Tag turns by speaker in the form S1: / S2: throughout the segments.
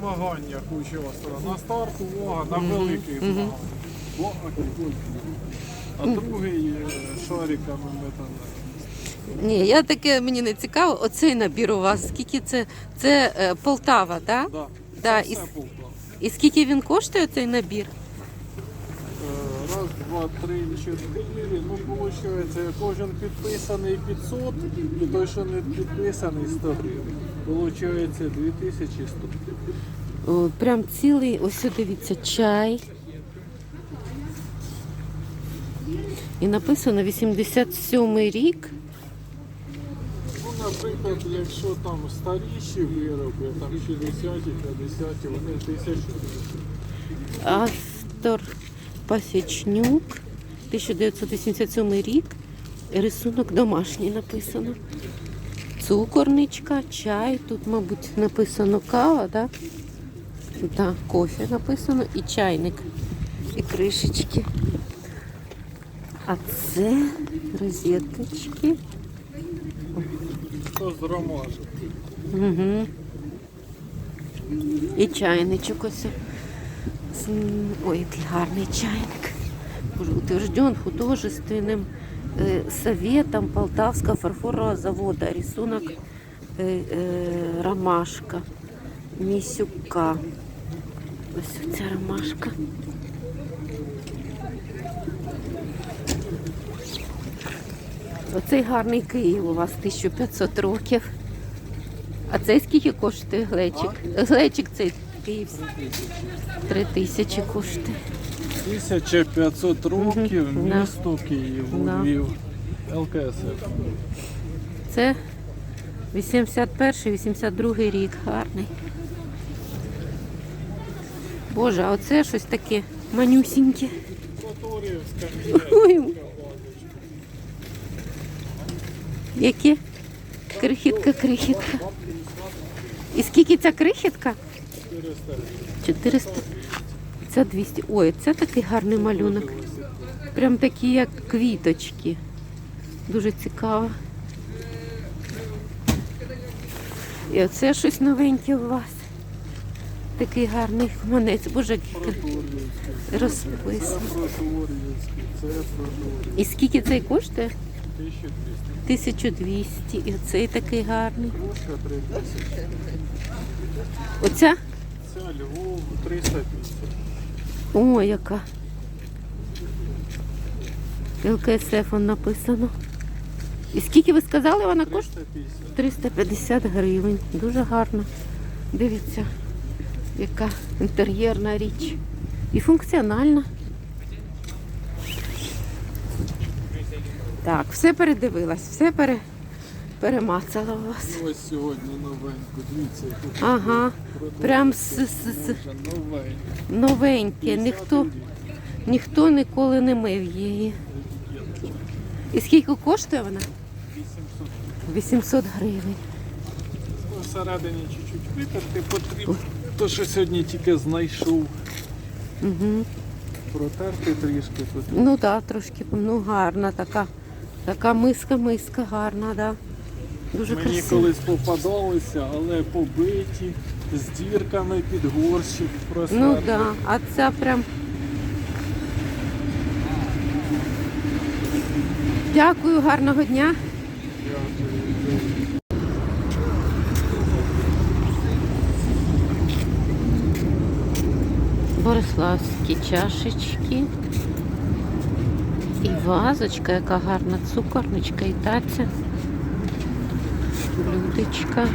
S1: змаганнях участвував. На старт увага, на великих змаганнях. А другий е, шариками ми там.
S2: Ні, я таке мені не цікаво. Оцей набір у вас. Скільки це? Це е, Полтава, так?
S1: Да.
S2: Да,
S1: Це
S2: і,
S1: все Полтава.
S2: і скільки він коштує цей набір?
S1: Е, Раз, два, три, чотири. Ну, виходить, кожен підписаний 500, і той, що не підписаний 100 гривень. Получається 2100.
S2: О, прям цілий, ось дивіться, чай. І написано 87 рік.
S1: Ну, наприклад, якщо там старіші вироби, там 60-ті, 50-ті, вони 1000 гривень.
S2: Автор Пасічнюк, 1987 рік. Рисунок домашній написано. Цукорничка, чай. Тут, мабуть, написано кава, так? Да? Кофе написано і чайник, і кришечки. А це розеточки. Угу. І чайничок ось. Ой, який гарний чайник. Утвержден художественным э, советом Полтавского фарфорового завода. Рисунок э, э, ромашка Місюка. Ось ця ромашка. Оцей гарний Київ у вас 1500 років. А цей скільки коштує глечик? Глечик цей київський. Три тисячі коштує.
S1: 1500 років,
S2: Да.
S1: місто Київ,
S2: Да.
S1: Львів, ЛКСФ.
S2: Це 81-82 рік. Гарний. Боже, а оце щось таке манюсіньке. Ой. Яке? Крихітка, крихітка. І скільки ця крихітка? 400. Це 200. Ой, це такий гарний малюнок. Прям такі, як квіточки. Дуже цікаво. І оце щось новеньке у вас. Такий гарний хманець. Боже, розписаний. І скільки цей коштує?
S1: 1200.
S2: 1200. І цей такий гарний. Оця?
S1: Це Львов 350.
S2: О, яка. ЛКСФ он написано. І скільки ви сказали, вона коштує?
S1: 350.
S2: 350 гривень. Дуже гарно. Дивіться, яка інтер'єрна річ. І функціональна. Так, все передивилась, все пере, перемацала у вас.
S1: Ось сьогодні новеньку. Дивіться, яку
S2: Ага, прям з, з, з, новеньке. Ніхто, ніхто ніколи не мив її. І скільки коштує вона?
S1: 800.
S2: 800 гривень.
S1: Всередині чуть-чуть витерти потрібно. То, що сьогодні тільки знайшов.
S2: Угу.
S1: Протерти трішки потрібно.
S2: Ну так, да, трошки ну, гарна така. Така миска, миска гарна, да. Дуже
S1: Мені
S2: красиво.
S1: колись попадалися, але побиті, з дірками під горщик
S2: Ну так, да. а ця прям. Дякую, гарного дня. Бориславські чашечки. І вазочка, яка гарна цукорничка і таця. Блюдечка.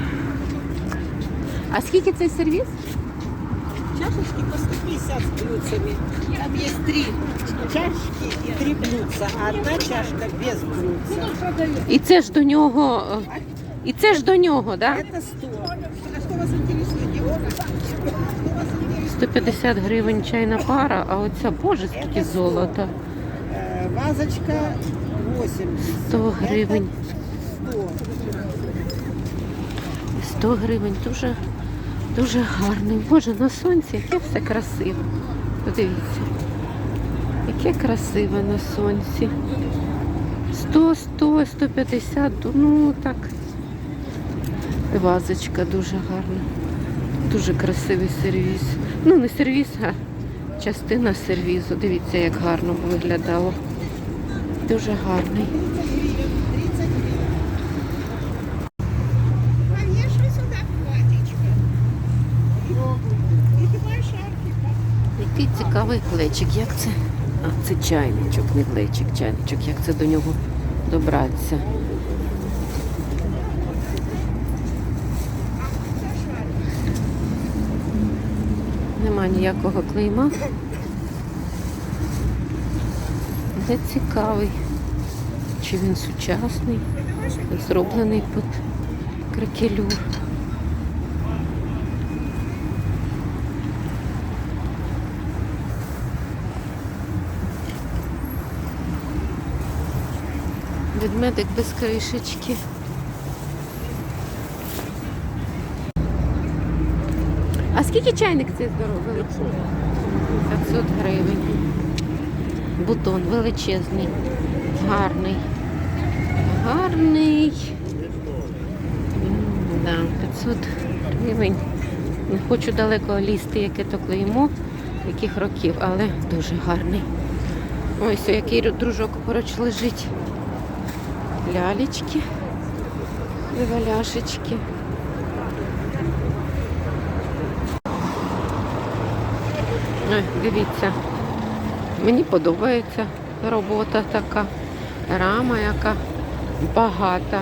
S2: А скільки цей сервіс?
S3: Чашечки по 150 с блюдцами. Там есть три чашечки и три блюдца, а одна чашка без блюдца.
S2: І це ж до нього. е, І це ж до нього, так?
S3: Это 100. А что вас интересует? Его?
S2: 150 гривень чайна пара, а оця, боже, скільки золота.
S3: Э, Вазочка 80.
S2: 100 гривень.
S3: Это 100.
S2: 100 гривень дуже, дуже гарний. Боже, на сонці яке все красиво. Подивіться. Яке красиве на сонці. 100, 100, 150, ну так. Вазочка дуже гарна. Дуже красивий сервіс. Ну, не сервіс, а частина сервізу. Дивіться, як гарно виглядало. Дуже гарний.
S3: Конечно, сюда платічка. І давай шарфик.
S2: Який цікавий глечик. Як це? А, це чайничок, не глечик, чайничок. Як це до нього добратися? Нема ніякого клейма. Де цікавий. Чи він сучасний? Зроблений під кракелюр. Ведмедик без кришечки. А скільки чайник цей здоровий? 500 гривень. Бутон величезний, гарний. Гарний. Да, 500 гривень. Не хочу далеко лізти, яке то клеймо, яких років, але дуже гарний. Ось який дружок поруч лежить. Лялечки, валяшечки. Ой, дивіться, мені подобається робота така, рама яка багата,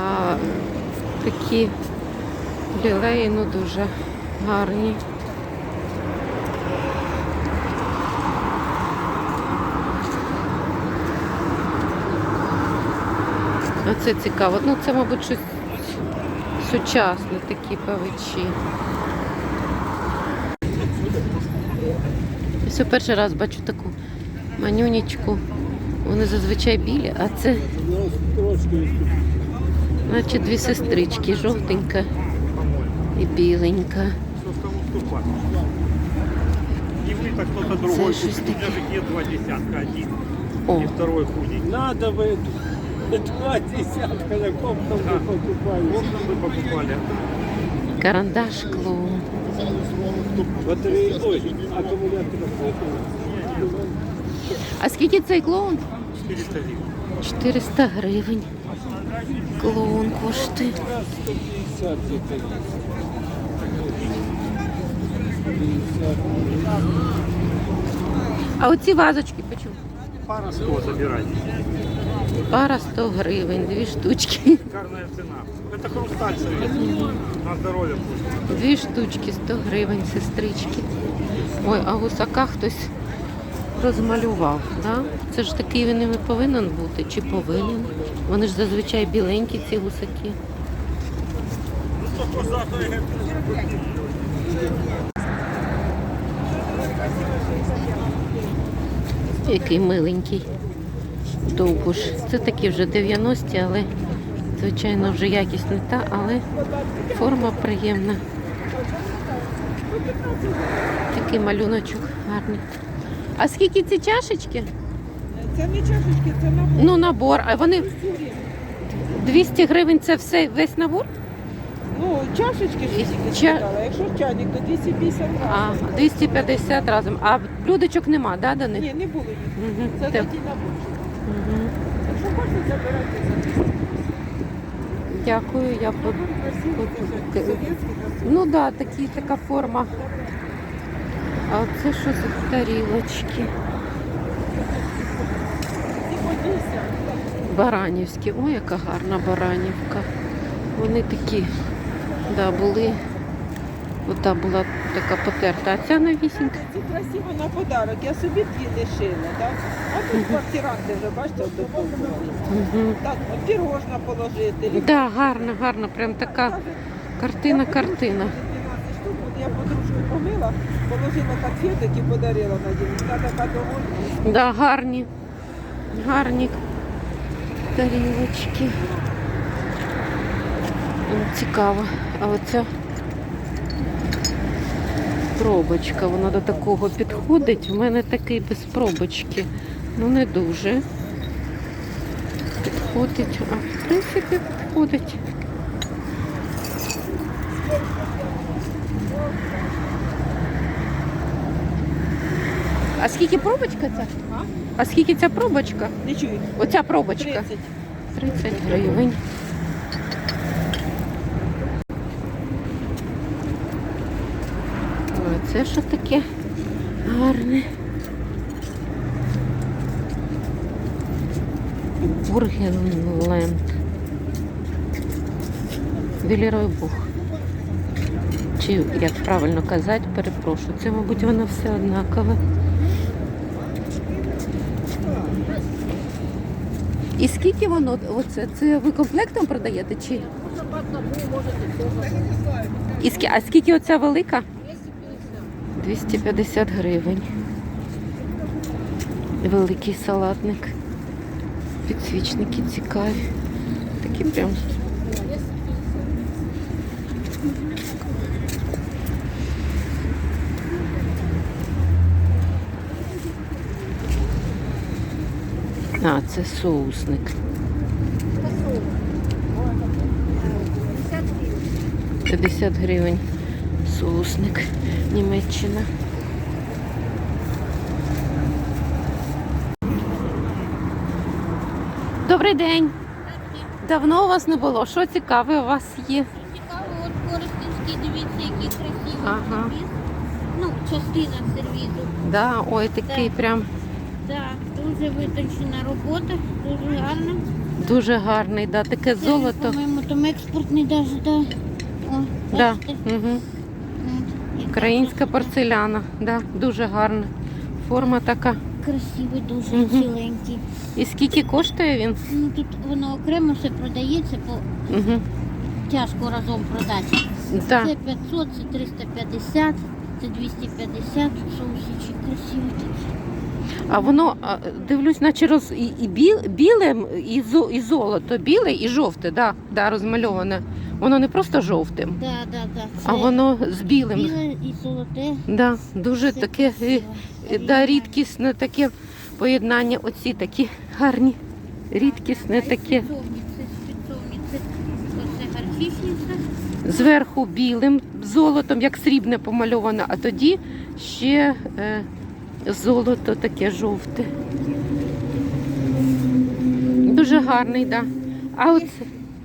S2: а такі лілеї ну дуже гарні. Оце цікаво. Ну це, мабуть, щось сучасне такі павичі. Я перший раз бачу таку манюнічку. Вони зазвичай білі, а це наче дві сестрички, жовтенька і біленька.
S4: Не вы, так кто-то другой. У же нет два десятка, один.
S2: О,
S4: И второй худенький.
S1: Надо бы два десятка, на ком там
S4: Да.
S1: вы покупали.
S4: Вот мы покупали.
S2: карандаш клоун.
S1: Батареи, ой, аккумулятор
S2: А скільки цей клоун?
S4: 400 гривен.
S2: 400 гривень. Клоун коштує.
S1: 150 где-то.
S2: А оці вазочки почему?
S4: Пара 100 забирайте.
S2: Пара 100 гривень, дві штучки.
S4: Шикарная цена. Это хрусталь советский. На здоровье пусть.
S2: Дві штучки 100 гривень, сестрички. Ой, а гусака хтось розмалював, да? Це ж такий він і повинен бути, чи повинен? Вони ж зазвичай біленькі, ці гусаки. Який миленький. Довбуш. Це такі вже 90-ті, але звичайно вже якість не та, але форма приємна. Такий малюночок гарний. А скільки ці чашечки?
S3: Це не чашечки, це набор.
S2: Ну, набор. А вони 200 гривень це все весь набор?
S3: Ну, чашечки ж тільки
S2: ча-
S3: сказала. Якщо чайник, то 250 гривень.
S2: А, 250 разом. А блюдечок нема, да, до них?
S3: Ні, не було їх.
S2: Угу.
S3: Це такий набор. Якщо хочете, забирайте за 200.
S2: Дякую, я по... Ну да, такі, така форма. А це що за тарілочки?
S3: Ці по 200.
S2: Баранівські. Ой, яка гарна баранівка. Вони такі, да, були. Ота була така потерта, а ця новісінька.
S3: Ці красиво на подарок. Я собі дві не шила, так? А тут квартиранти вже, бачите.
S2: Угу.
S3: Так, от пірожна положити.
S2: Да, гарна, гарна, прям така картина, картина.
S3: 12 штук, от я подружку помила, положила конфетик і подарила на день. Вона така довольна.
S2: Да, гарні. Гарні тарілочки. Цікаво. А оця пробочка. Вона до такого підходить. У мене такий без пробочки. Ну не дуже. Підходить. А в принципі підходить. А скільки пробочка ця? А? скільки ця пробочка?
S3: Не чую.
S2: Оця пробочка.
S3: 30.
S2: 30 гривень. Це що таке гарне. Бургенленд. Вілірой Бух. Чи як правильно казати, перепрошую. Це, мабуть, воно все однакове. І скільки воно? Оце, це ви комплектом продаєте чи? І скі, а скільки оця велика? 250 гривень. Великий салатник. Підсвічники цікаві. Такі прям. А, це соусник. 50 гривень соусник Німеччина. Добрий день. Давно у вас не було. Що цікаве у вас є?
S5: Цікаво, от Коростенський, дивіться, який красивий
S2: Ага.
S5: сервіз. Ну, частина сервізу.
S2: Да, ой, такий
S5: Так.
S2: прям
S5: Да, дуже витончена робота, дуже гарна.
S2: дуже гарний, да, таке
S5: Це,
S2: золото.
S5: По-моєму, там експортний даже, да. О,
S2: Да. Угу. Українська порцеляна, да, дуже гарна. Форма така.
S5: Красивий, дуже
S2: Мгм.
S5: ціленький.
S2: І скільки коштує він?
S5: Ну, тут воно окремо все продається, бо
S2: Угу.
S5: тяжко разом продати.
S2: Да.
S5: Це 500, це 350, це 250, соусичі красиві такі.
S2: А воно а, дивлюсь, наче роз і, і біл, біле, м, і, зо, і золото, біле і жовте, да, да, розмальоване. Воно не просто жовтим,
S5: Да, да, да.
S2: а
S5: Це
S2: воно з білим.
S5: біле і золоте.
S2: Да, дуже
S5: Це
S2: таке е,
S5: красиво.
S2: е, да, рідкісне таке поєднання. Оці такі гарні, рідкісне таке.
S5: Спецовниці, спецовниці. Оце гарчичниця.
S2: Зверху білим золотом, як срібне помальоване, а тоді ще е, золото таке жовте. Дуже гарний, так. Да. А от,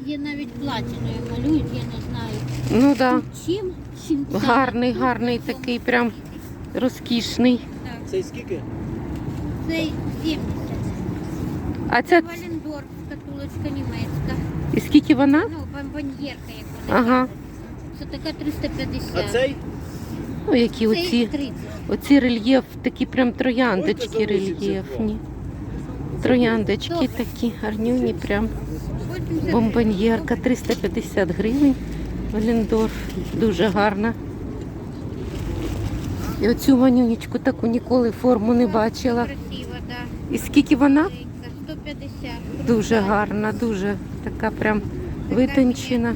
S5: Є навіть платіною малюють, я не знаю.
S2: ну да,
S5: Чим? Чим це?
S2: гарний, гарний такий, прям розкішний.
S5: Так,
S3: Це скільки?
S5: Цей 70.
S2: А ця
S5: Валендорф, шкатулочка німецька.
S2: і скільки вона?
S5: Ну, бомбоньєрка, як вона.
S2: Ага.
S5: Це така 350.
S3: А цей?
S2: Ну, які
S5: Цей
S2: оці,
S5: 30.
S2: оці рельєф, такі прям трояндочки рельєфні. Трояндочки такі гарнюні, прям
S5: 80
S2: бомбоньєрка, 350 гривень. Валендорф, дуже гарна. І оцю манюнечку таку ніколи форму не бачила. І скільки вона?
S5: 150.
S2: Дуже гарна, дуже така прям витончена.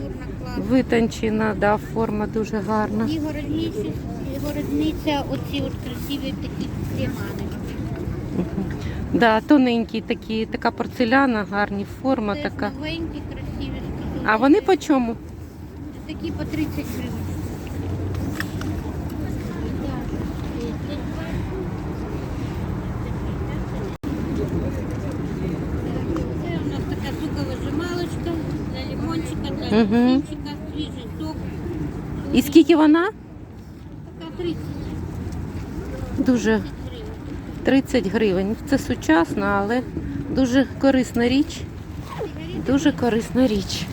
S2: Витончена, да, форма дуже гарна.
S5: І городниця, оці от красиві такі кремани.
S2: Да, тоненькі такі, така порцеляна, гарні форма
S5: Теж
S2: така.
S5: новенькі, красиві.
S2: А вони по чому?
S5: Такі по 30 гривень. Це у нас така соковижималочка для лимончика, для
S2: Мгм.
S5: свіжий сок.
S2: І скільки вона?
S5: Така 30
S2: Дуже. 30 гривень. Це сучасна, але дуже корисна річ. Дуже корисна річ.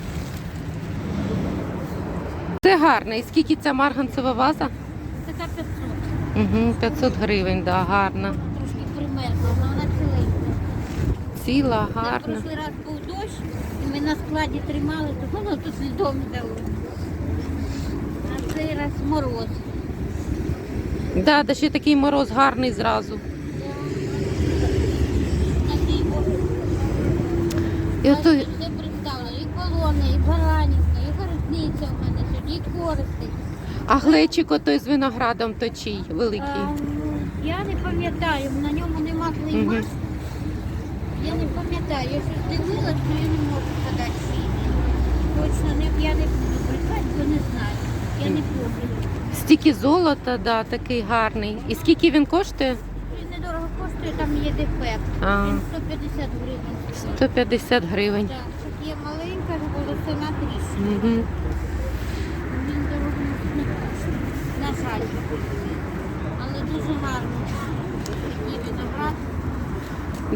S2: Це гарно. І скільки ця марганцева ваза?
S5: Така 500.
S2: Угу, 500 гривень, да, гарна.
S5: Трошки примерзла, але вона ціленька.
S2: Ціла,
S5: На
S2: гарна.
S5: прошлий раз був дощ, і ми на складі тримали, то воно тут льдом дало. На цей раз мороз.
S2: Да, да ще такий мороз гарний зразу.
S5: Такий о-
S2: І ото,
S5: все представлено. І колони, і баранівка, і городниця в мене сьогодні, і користи.
S2: а глечик отой з виноградом точий великий.
S5: А, я не пам'ятаю, на ньому нема клейма.
S2: Мгм.
S5: Я не пам'ятаю, я щось дивилась, але я не можу згадати свій. Точно не, я не буду брехати, бо не знаю. Я не пам'ятаю.
S2: Стільки золота, да, такий гарний. І скільки він коштує?
S5: Він коштує, там є дефект.
S2: А.
S5: Він 150 гривень.
S2: 150 гривень.
S5: Так, є маленька волосина тріщина.
S2: Угу.
S5: Він дорого не. На жаль. Але дуже гарно. Такий виноград.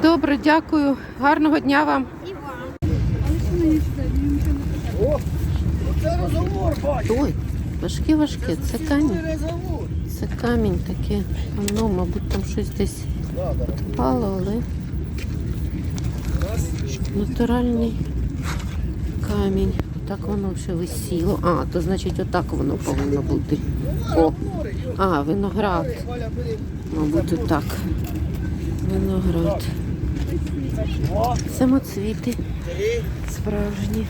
S2: Добре, дякую. Гарного дня вам.
S5: І вам.
S2: Ой, важке, важке. Це камінь. Це камінь таке. Воно, мабуть, там щось десь впало, але натуральний камінь. Так воно вже висіло. А, то значить отак воно повинно бути. О! А, виноград. Мабуть, отак. Виноград. Самоцвіти. Справжні.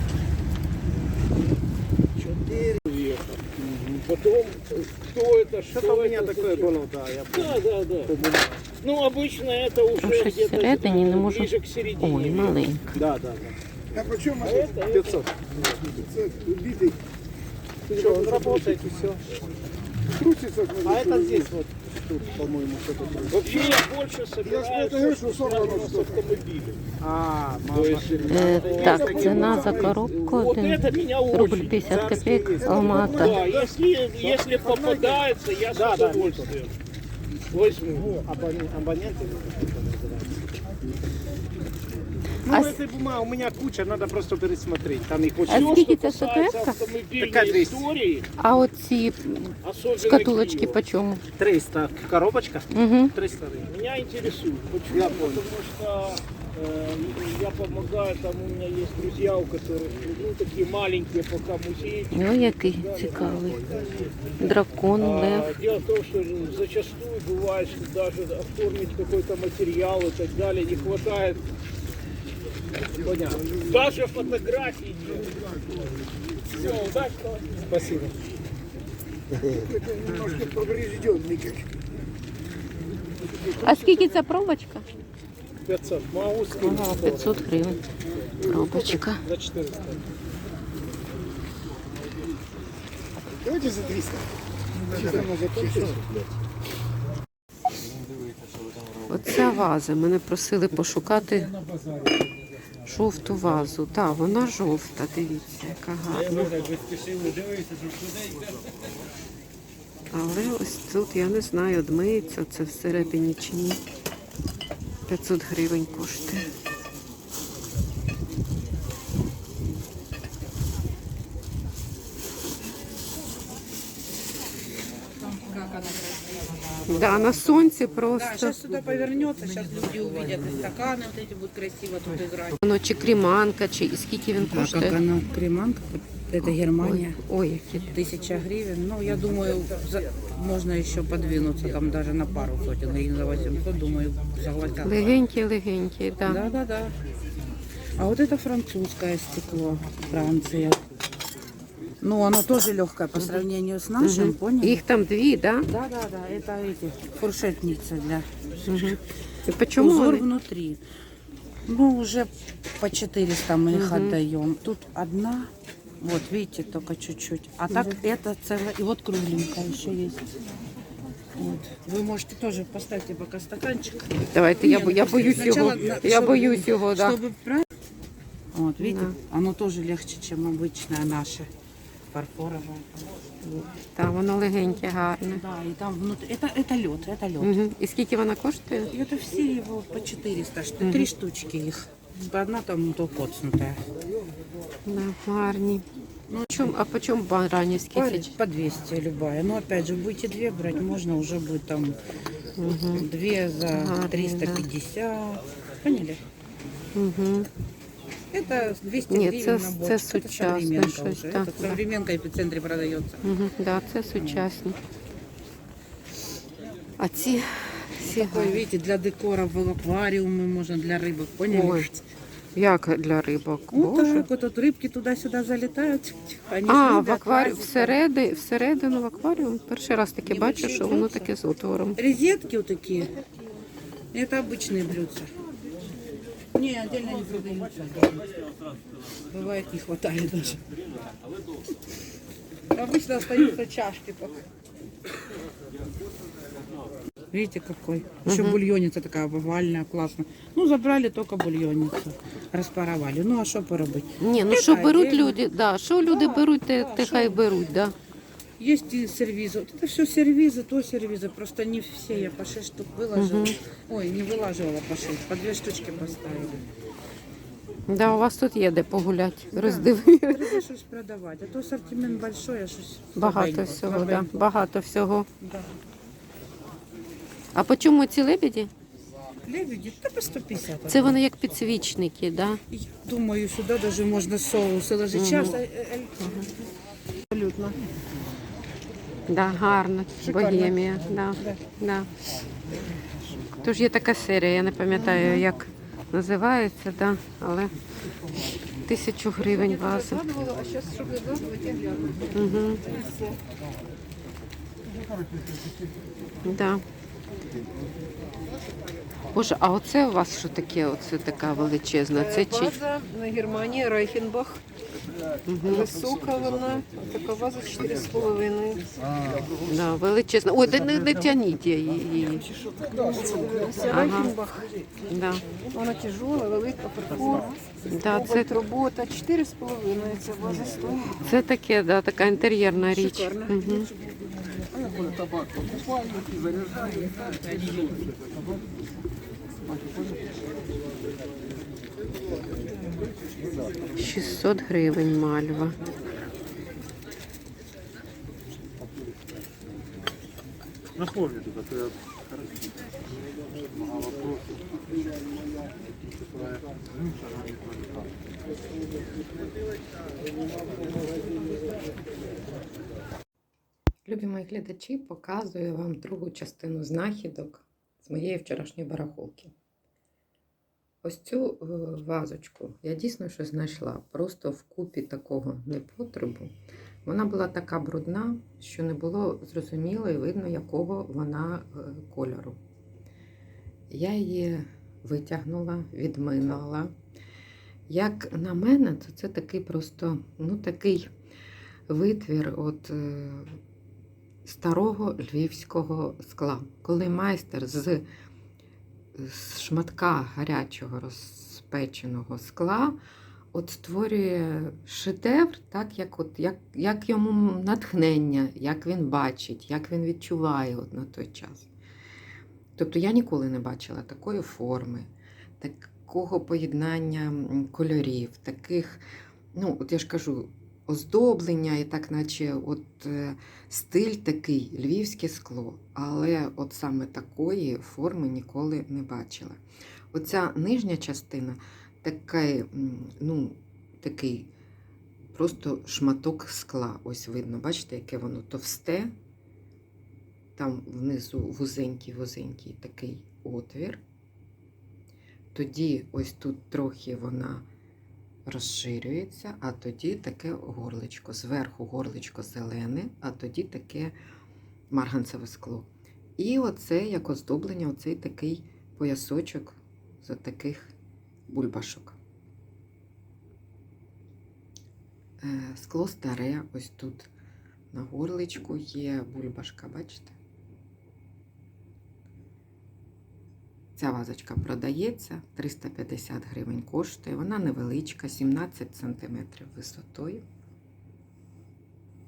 S6: Потом, кто это, что, у меня такое было, да. Я... Да, да, да. Ну, обычно это уже
S2: Там щось
S6: где-то
S2: всередині не можу.
S6: ближе к середине.
S2: Ой, маленька.
S6: Да, да, да. А почем это? 500. 500. Убитый. Что, он работает и все. Крутится. А это здесь вот, тут, по-моему, что-то Вообще я больше собираюсь с автомобилем. А,
S2: Е, Э, так, ціна за коробку
S6: Вот
S2: один
S6: это меня
S2: рубль
S6: очень.
S2: 50 копійок Алмата.
S6: Да, если, если попадается, я с удовольствием возьму.
S3: Абоненты.
S6: Ну,
S2: А
S6: этой бумаги у меня куча, надо просто пересмотреть. Там их очень
S2: А
S6: много.
S2: скільки це
S6: автомобильной
S3: Така 200.
S6: истории,
S2: А оці шкатулочки по чому?
S3: 300. Коробочка?
S2: Угу.
S3: 300 гривен.
S6: меня интересует. Почему? Потому что я помогаю, там у меня есть друзья, у которых ну, такие маленькие пока музеи.
S2: Ой, який цікавий. Дракон,
S6: А,
S2: лев.
S6: Дело в том, что зачастую бывает, что даже оформить какой-то материал и так далее не хватает. Понятно. Даже фотографии. Все, удачно.
S3: Спасибо. Немножко поврежденный.
S2: А скільки ця пробочка?
S6: 500. Могу скинуть.
S2: Ага, 500 гривень. Пробочка.
S6: За 400.
S3: Давайте за 300.
S2: Оця ваза. Мене просили пошукати жовту вазу. Так, вона жовта, дивіться, яка гарна. Але ось тут, я не знаю, дмиється це всередині чи ні. 500 гривень коштує. Да, на сонці
S7: Да,
S2: просто.
S7: сейчас сюда повернется, сейчас люди увидят и стаканы вот эти будут красиво тут играть.
S2: Воно чи креманка, чи і скільки він
S7: А как
S2: коштує?
S7: она, креманка, это Германия,
S2: Ой, які.
S7: тысяча гривен. Ну, я думаю, за- можно еще подвинуться там даже на пару сотен, и за 800, думаю, согласятся.
S2: Легенькі, легенькі, да.
S7: Да, да, да. А вот это французское стекло, Франция. Ну, оно тоже легкое по сравнению с нашим, поняли?
S2: Їх там дві, да?
S7: Да, да, да, это эти фуршетницы для
S2: Угу. І по чому
S7: Узор
S2: вони?
S7: внутри. Ну, уже по 400 мы их отдаем. Тут одна, вот видите, только чуть-чуть. А так это целая, и вот кругленькая еще есть. Вот. Вы можете тоже поставьте пока стаканчик.
S2: Давайте, я,
S7: Не,
S2: бо-
S7: ну,
S2: я боюсь
S7: сначала
S2: його.
S7: на-
S2: Я
S7: чтобы-
S2: боюсь його, да.
S7: Чтобы правильно. Вот, видите,
S2: Да.
S7: оно тоже легче, чем обычное наше фарфоровое.
S2: Так, воно легеньке, гарне.
S7: Да, и там внутри, это, это лед, это лед.
S2: Угу. І скільки вона коштує?
S7: И это все его по 400, шт- три штучки их. Одна там то коцнутая.
S2: Да, гарні. Ну, чому, а по чому баранівські
S7: Парень
S2: ці?
S7: по 200 любая. Но опять же, будете две брать, можно уже будет там две за
S2: Ага,
S7: 350. Поняли?
S2: Угу.
S7: Это 200
S2: Нет,
S7: гривен
S2: це-
S7: набор.
S2: це
S7: Это
S2: сучасне
S7: современка
S2: щось,
S7: уже.
S2: так,
S7: Это
S2: да.
S7: современка в эпицентре продается.
S2: Угу. Да, це сучасні. А ці всі
S7: Такой, видите, для декора в аквариумы можно, для рыбок, поняли?
S2: Ой, як для рибок.
S7: Вот
S2: Боже.
S7: так вот, вот рыбки туда-сюда залетают. Они
S2: А,
S7: любят
S2: в акваріум
S7: лазить.
S2: всереди, всередину в акваріум. Перший раз таке бачу, що воно таке з отвором.
S7: Резетки вот такие. Это обычные блюдца. Не, отдельно не продаются. Бывает не хватает даже. Обычно остаются чашки только. Видите, какой. Еще бульонница такая овальная, классно. Ну, забрали только бульонницу. Распаровали. Ну, а что поробить?
S8: Ні, ну
S7: Це
S8: що
S7: так,
S8: беруть
S7: є.
S8: люди, да, що люди беруть, те, те хай беруть, да.
S7: Есть и сервизы. Вот это все сервизы, то сервизы. Просто не все. Я по 6 штук выложила. Ой, не вылаживала по 6. По 2 штучки поставили.
S8: Да, у вас тут є де погуляти, роздиви.
S7: Треба щось продавати. А то ассортимент большой, а щось
S8: Багато
S7: слабенько,
S8: всього, да,
S7: слабенько.
S8: багато всього.
S7: Да.
S8: А по чому ці лебеді?
S7: Лебеді, та по 150.
S8: Це вони як підсвічники, да?
S7: Я думаю, сюди даже можна соуси ложити. Час, е, е, Абсолютно.
S8: Да, гарно,
S7: Шикарно.
S8: богемія. Да, да. Тож є така серія, я не пам'ятаю, як називається, да, але тисячу гривень ваза. Угу. Да. Боже, а оце у вас що таке? Оце така величезна. Це чи?
S9: Ваза на Германії Райхенбах. Висока вона, така ваза 4,5.
S8: Да, величезна. Ой, не, не, не тяніть її.
S9: Це
S8: Ага.
S9: Райхенбах.
S8: Да.
S9: Вона тяжела, велика, фарфор.
S8: Да, це,
S9: робота 4,5 ця ваза стоїть.
S8: це таке, да, така інтер'єрна річ.
S9: Шикарно.
S8: Угу.
S2: Табак покупають і заряджають.
S8: 600 гривень мальва.
S4: Напомню тут, а то я
S8: Любі мої глядачі, показую вам другу частину знахідок з моєї вчорашньої барахолки. Ось цю е, вазочку я дійсно щось знайшла. Просто в купі такого непотребу. Вона була така брудна, що не було зрозуміло і видно, якого вона е, кольору. Я її витягнула, відминала. Як на мене, то це такий просто ну, такий витвір от, е, старого львівського скла. Коли майстер з, шматка гарячого розпеченого скла от створює шедевр, так, як, от, як, як йому натхнення, як він бачить, як він відчуває от на той час. Тобто я ніколи не бачила такої форми, такого поєднання кольорів, таких, ну, от я ж кажу, оздоблення, і так, наче от е, стиль такий, львівське скло. Але от саме такої форми ніколи не бачила. Оця нижня частина такий, ну, такий просто шматок скла. Ось видно, бачите, яке воно товсте. Там внизу вузенький-вузенький такий отвір. Тоді ось тут трохи вона розширюється, а тоді таке горличко. Зверху горличко зелене, а тоді таке марганцеве скло. І оце як оздоблення, оцей такий поясочок з таких бульбашок. Е, Скло старе, ось тут на горличку є бульбашка, бачите? Ця вазочка продається, 350 гривень коштує. Вона невеличка, 17 см висотою.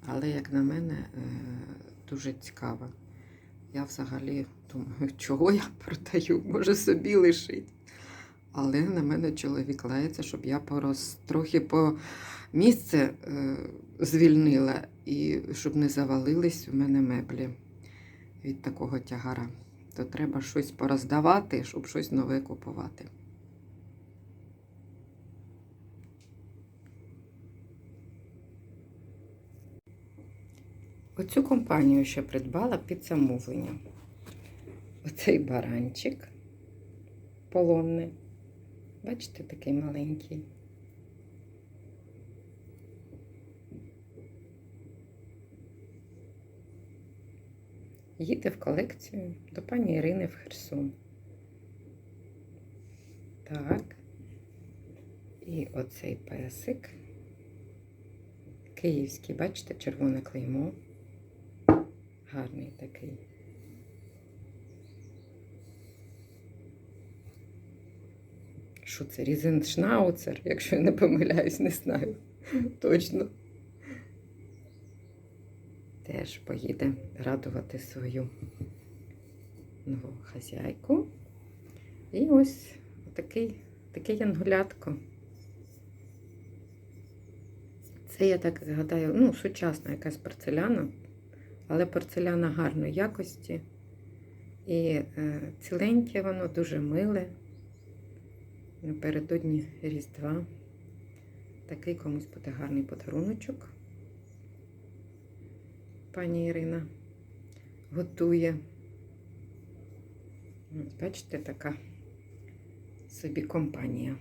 S8: Але, як на мене, е, дуже цікава. Я взагалі думаю, чого я продаю, може собі лишить. Але на мене чоловік лається, щоб я порос, трохи по місце е, звільнила і щоб не завалились у мене меблі від такого тягара то треба щось пороздавати, щоб щось нове купувати. Оцю компанію ще придбала під замовлення. Оцей баранчик полонний. Бачите, такий маленький. їде в колекцію до пані Ірини в Херсон. Так. І оцей песик. Київський, бачите, червоне клеймо. Гарний такий. Що це? Різеншнауцер, якщо я не помиляюсь, не знаю. Точно. Теж поїде радувати свою нову хазяйку. І ось такий, такий янгулятко. Це, я так згадаю, ну, сучасна якась порцеляна, але порцеляна гарної якості. І е, ціленьке воно дуже миле. Напередодні Різдва. Такий комусь буде гарний подаруночок. Пані Ірина готує. Бачите, така собі компанія.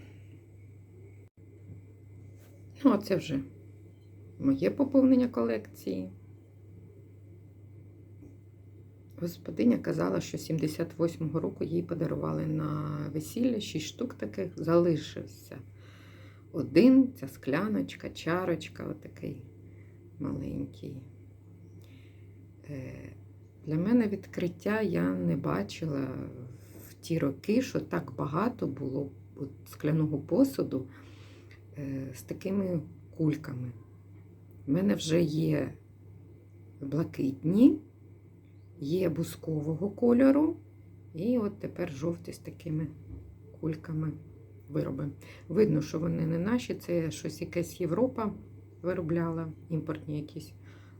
S8: Ну, а це вже моє поповнення колекції. Господиня казала, що 78-го року їй подарували на весілля 6 штук таких залишився. Один, ця скляночка, чарочка, отакий маленький. Е, Для мене відкриття я не бачила в ті роки, що так багато було от скляного посуду е, з такими кульками. У мене вже є блакитні, є бускового кольору, і от тепер жовті з такими кульками вироби. Видно, що вони не наші, це щось якась Європа виробляла, імпортні якісь.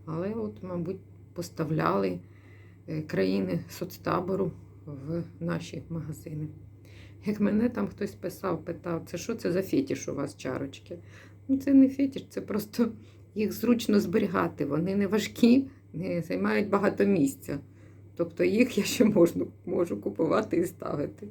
S8: Але, от, мабуть, поставляли е, країни соцтабору в наші магазини. Як мене там хтось писав, питав, це що це за фетіш у вас чарочки? Ну, це не фетіш, це просто їх зручно зберігати. Вони не важкі, не займають багато місця. Тобто їх я ще можу, можу купувати і ставити.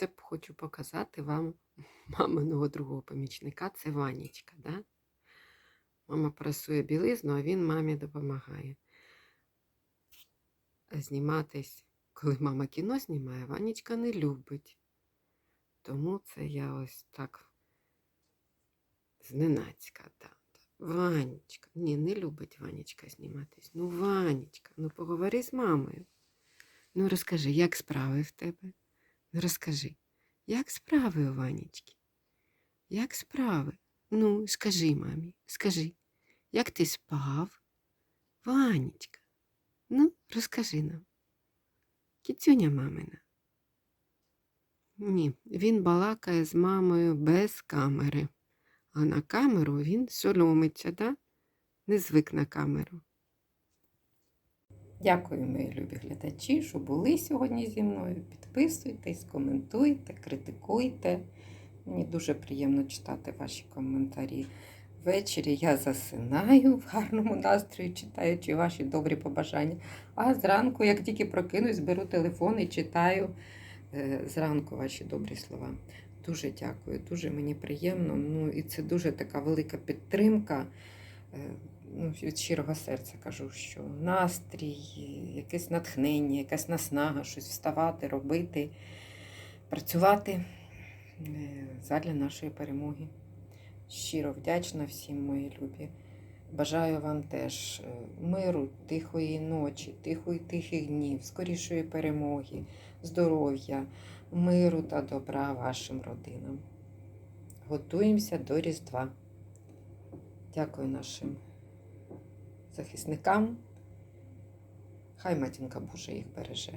S8: Це хочу показати вам маминого другого помічника. Це Ванічка. Да? Мама прасує білизну, а він мамі допомагає. Зніматись, коли мама кіно знімає, Ванічка не любить. Тому це я ось так зненацька. Да. Ванечка. Ні, не любить Ванечка зніматись. Ну, Ванечка, ну поговори з мамою. Ну, розкажи, як справи в тебе? Розкажи, як справи Ванечки? Як справи? Ну, скажи мамі, скажи, як ти спав? Ванечка, ну, розкажи нам. Кіцюня мамина. Ні, він балакає з мамою без камери. А на камеру він соломиться, да? Не звик на камеру. Дякую, мої любі глядачі, що були сьогодні зі мною. Підписуйтесь, коментуйте, критикуйте. Мені дуже приємно читати ваші коментарі. Ввечері я засинаю в гарному настрої, читаючи ваші добрі побажання. А зранку, як тільки прокинусь, беру телефон і читаю е, зранку ваші добрі слова. Дуже дякую, дуже мені приємно. Ну і це дуже така велика підтримка. Ну, від щирого серця кажу, що настрій, якесь натхнення, якась наснага, щось вставати, робити, працювати е, задля нашої перемоги. Щиро вдячна всім, мої любі. Бажаю вам теж е, миру, тихої ночі, тихої тихих днів, скорішої перемоги, здоров'я, миру та добра вашим родинам. Готуємося до Різдва. Дякую нашим захисникам. Хай матінка Божа їх береже.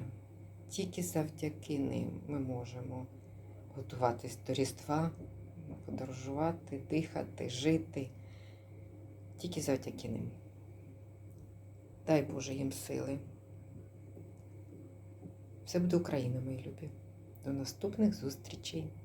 S8: Тільки завдяки ним ми можемо готуватись до Різдва, подорожувати, дихати, жити. Тільки завдяки ним. Дай Боже їм сили. Все буде Україна, мої любі. До наступних зустрічей!